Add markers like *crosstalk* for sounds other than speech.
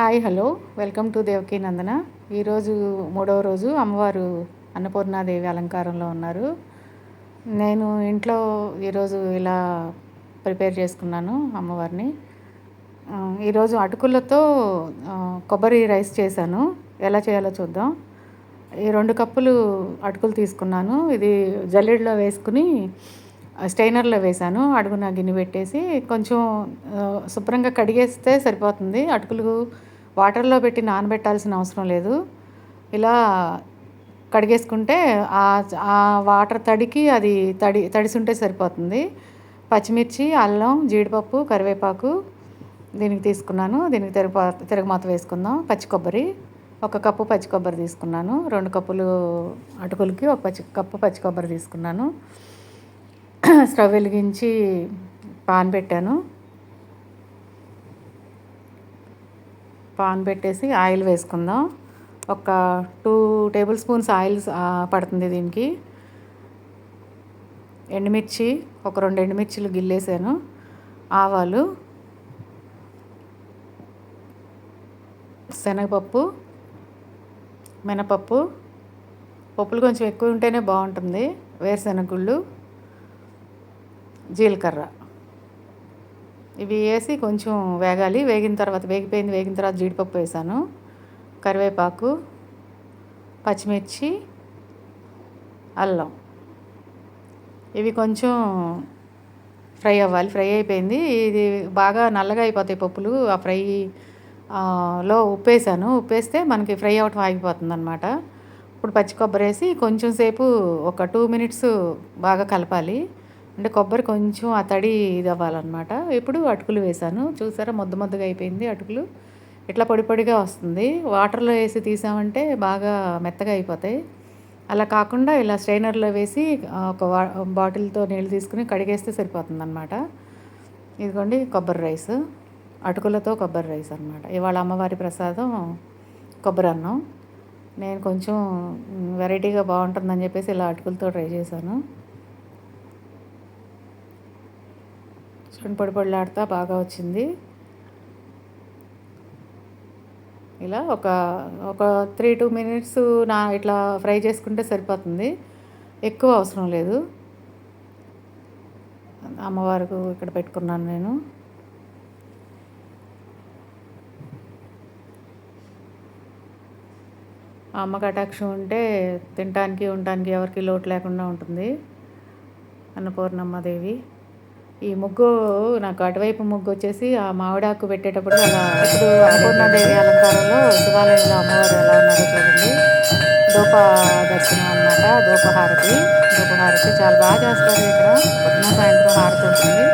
Hi hello. Welcome to Devaki Nandana. ఈరోజు మూడవ రోజు అమ్మవారు అన్నపూర్ణాదేవి అలంకారంలో ఉన్నారు. నేను ఇంట్లో ఈరోజు ఇలా ప్రిపేర్ చేసుకున్నాను అమ్మవారిని. ఈరోజు అటుకులతో కొబ్బరి రైస్ చేశాను. ఎలా చేయాలో చూద్దాం. ఈ రెండు కప్పులు అటుకులు తీసుకున్నాను. ఇది జల్లెడలో వేసుకుని స్టైనర్లో వేశాను. అడుగున గిన్నె పెట్టేసి కొంచెం శుభ్రంగా కడిగేస్తే సరిపోతుంది. అటుకులు వాటర్లో పెట్టి నానబెట్టాల్సిన అవసరం లేదు. ఇలా కడిగేసుకుంటే ఆ వాటర్ తడికి అది తడి తడిసుంటే సరిపోతుంది. పచ్చిమిర్చి అల్లం జీడిపప్పు కరివేపాకు దీనికి తీసుకున్నాను. దీనికి తిరగ తిరగమాత వేసుకుందాం. పచ్చి కొబ్బరి ఒక కప్పు పచ్చి కొబ్బరి తీసుకున్నాను. రెండు కప్పులు అటుకులకి ఒక పచ్చి కప్పు పచ్చి కొబ్బరి తీసుకున్నాను. *clears throat* స్టవ్ వెలిగించి పాన్ పెట్టాను. పాన్ పెట్టేసి ఆయిల్ వేసుకుందాం. ఒక టూ టేబుల్ స్పూన్స్ ఆయిల్ పడుతుంది దీనికి. ఎండుమిర్చి ఒక రెండు ఎండుమిర్చిలు గిల్లేసాను. ఆవాలు శనగపప్పు మినపప్పు. పప్పులు కొంచెం ఎక్కువ ఉంటేనే బాగుంటుంది. వేరుశనగుళ్ళు జీలకర్ర. ఇవి వేసి కొంచెం వేగాలి. వేగిన తర్వాత వేగిపోయింది వేగిన తర్వాత జీడిపప్పు వేసాను. కరివేపాకు పచ్చిమిర్చి అల్లం. ఇవి కొంచెం ఫ్రై అవ్వాలి. ఫ్రై అయిపోయింది. ఇది బాగా నల్లగా అయిపోతాయి పప్పులు. ఆ ఫ్రై లో ఉప్పేసాను. ఉప్పేస్తే మనకి ఫ్రై అవటం ఆగిపోతుంది అనమాట ఇప్పుడు పచ్చి కొబ్బరి వేసి కొంచెం సేపు ఒక టూ మినిట్స్ బాగా కలపాలి. అంటే కొబ్బరి కొంచెం ఆ తడి ఇది అవ్వాలన్నమాట ఇప్పుడు అటుకులు వేసాను చూసారా ముద్ద ముద్దగా అయిపోయింది అటుకులు. ఇట్లా పొడి పొడిగా వస్తుంది. వాటర్లో వేసి తీసామంటే బాగా మెత్తగా అయిపోతాయి. అలా కాకుండా ఇలా స్ట్రైనర్లో వేసి ఒక బాటిల్తో నీళ్ళు తీసుకుని కడిగేస్తే సరిపోతుంది అనమాట ఇదిగోండి కొబ్బరి రైస్. అటుకులతో కొబ్బరి రైస్ అనమాట ఇవాళ అమ్మవారి ప్రసాదం కొబ్బరి అన్నం. నేను కొంచెం వెరైటీగా బాగుంటుందని చెప్పేసి ఇలా అటుకులతో ట్రై చేశాను. చూడండి పొడి పొడిలాడుతా బాగా వచ్చింది. ఇలా ఒక ఒక త్రీ టూ మినిట్స్ నా ఇట్లా ఫ్రై చేసుకుంటే సరిపోతుంది. ఎక్కువ అవసరం లేదు. అమ్మవారికి ఇక్కడ పెట్టుకున్నాను నేను. అమ్మ కటాక్షం ఉంటే తినటానికి ఉండటానికి ఎవరికి లోటు లేకుండా ఉంటుంది. అన్నపూర్ణమ్మదేవి ఈ ముగ్గు నాకు అటువైపు ముగ్గు వచ్చేసి ఆ మామిడాకు పెట్టేటప్పుడు అలా ఇప్పుడు అన్నపూర్ణాదేవి అలంకారంలో శివాలయంలో అమ్మవారు ఎలా ఉన్నారో చూడండి. దూప దర్శనం అనమాట దూపహారతి. దూపహారతి చాలా బాగా చేస్తారు ఇక్కడ. పొద్దున సాయంత్రం హారతి ఉంటుంది